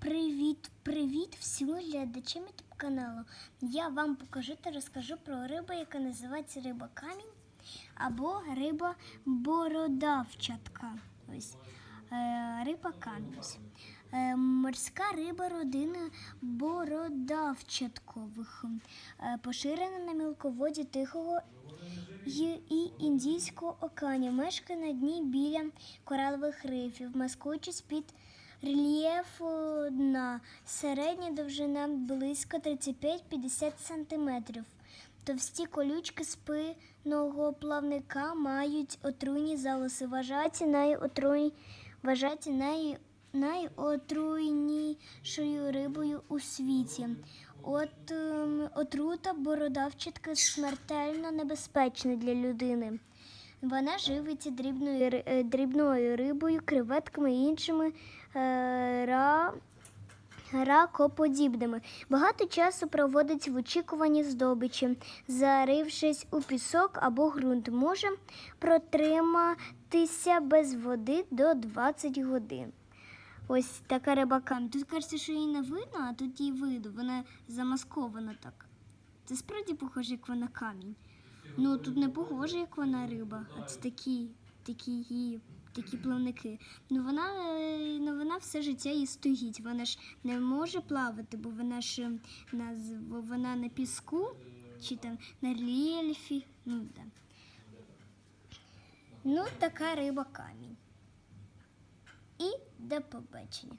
Привіт, привіт всім глядачам ютуб каналу. Я вам покажу та розкажу про рибу, яка називається риба камінь або риба бородавчатка. Ось е, риба камінь. Е, морська риба родини бородавчаткових, е, поширена на мілководі Тихого і Індійського океанів, мешкає на дні біля коралових рифів, маскуючись під рельєфу дна. Середня довжина близько 35-50 см. Товсті колючки спинного плавника мають отруйні залози. Вважаються найотруй... вважаються най... найотруйнішою рибою у світі. От ем, отрута бородавчатка смертельно небезпечна для людини. Вона живиться дрібною, е, дрібною рибою, креветками і іншими е, ра, ракоподібними. Багато часу проводить в очікуванні здобичі, зарившись у пісок або ґрунт, може протриматися без води до 20 годин. Ось така рибака. Тут кажеться, що її не видно, а тут її видно. Вона замаскована так. Це справді похоже, як вона камінь. Ну тут не похоже, як вона риба, а це такі, такі її, такі плавники. Ну вона, е, ну вона все життя і стоїть. Вона ж не може плавати, бо вона ж е, на, бо вона на піску чи там на рельєфі. Ну, да. ну така риба камінь. І до побачення.